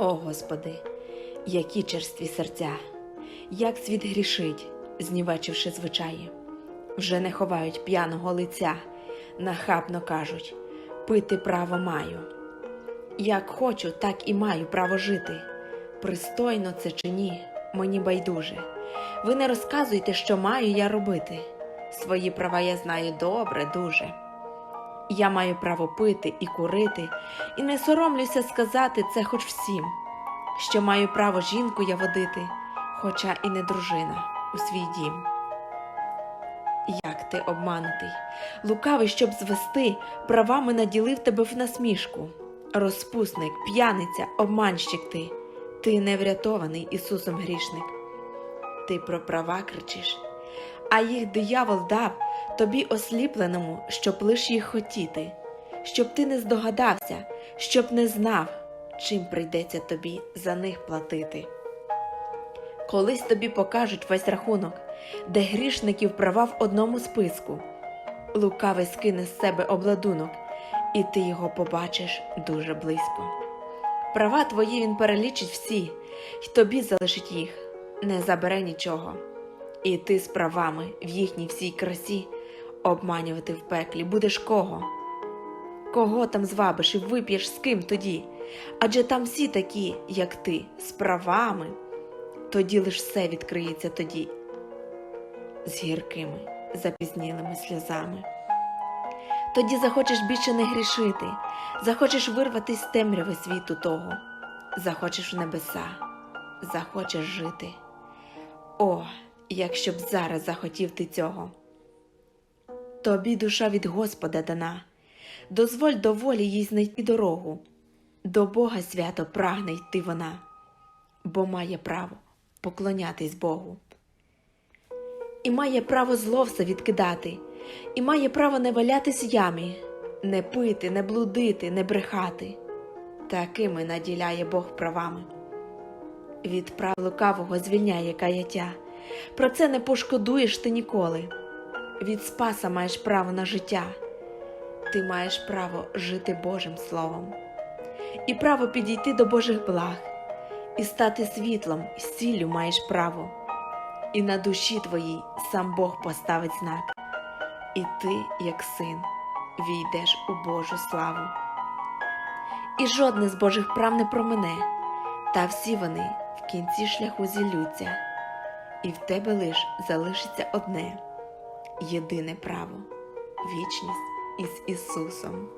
О Господи, які черстві серця, як світ грішить, знівечивши звичаї, вже не ховають п'яного лиця, нахабно кажуть пити право маю. Як хочу, так і маю право жити. Пристойно це чи ні, мені байдуже. Ви не розказуйте, що маю я робити. Свої права я знаю добре, дуже. Я маю право пити і курити, і не соромлюся сказати це хоч всім, що маю право жінку я водити, хоча і не дружина у свій дім. Як ти обманутий, лукавий, щоб звести, правами наділив тебе в насмішку. Розпусник, п'яниця, обманщик ти, ти не врятований Ісусом грішник. Ти про права кричиш, а їх диявол дав тобі осліпленому, щоб лиш їх хотіти, щоб ти не здогадався, щоб не знав, чим прийдеться тобі за них платити. Колись тобі покажуть весь рахунок, де грішників права в одному списку. Лукавий скине з себе обладунок, і ти його побачиш дуже близько. Права твої він перелічить всі, й тобі залишить їх, не забере нічого. І ти з правами в їхній всій красі обманювати в пеклі будеш кого? Кого там звабиш і вип'єш з ким тоді? Адже там всі такі, як ти, з правами, тоді лиш все відкриється тоді, з гіркими, запізнілими сльозами. Тоді захочеш більше не грішити, захочеш вирватися з темряви світу того, захочеш в небеса, захочеш жити. О, якщо б зараз захотів ти цього. Тобі душа від Господа дана, дозволь до волі їй знайти дорогу, до Бога свято прагне йти вона, бо має право поклонятись Богу. І має право зло все відкидати, і має право не валятись в ямі, не пити, не блудити, не брехати. Такими наділяє Бог правами. Від прав лукавого звільняє каяття. Про це не пошкодуєш ти ніколи. Від спаса маєш право на життя. Ти маєш право жити Божим Словом, і право підійти до Божих благ, і стати світлом, і сіллю маєш право, і на душі твоїй сам Бог поставить знак, і ти, як син, війдеш у Божу славу. І жодне з Божих прав не промине, та всі вони в кінці шляху зіллються, і в тебе лиш залишиться одне єдине право вічність із Ісусом.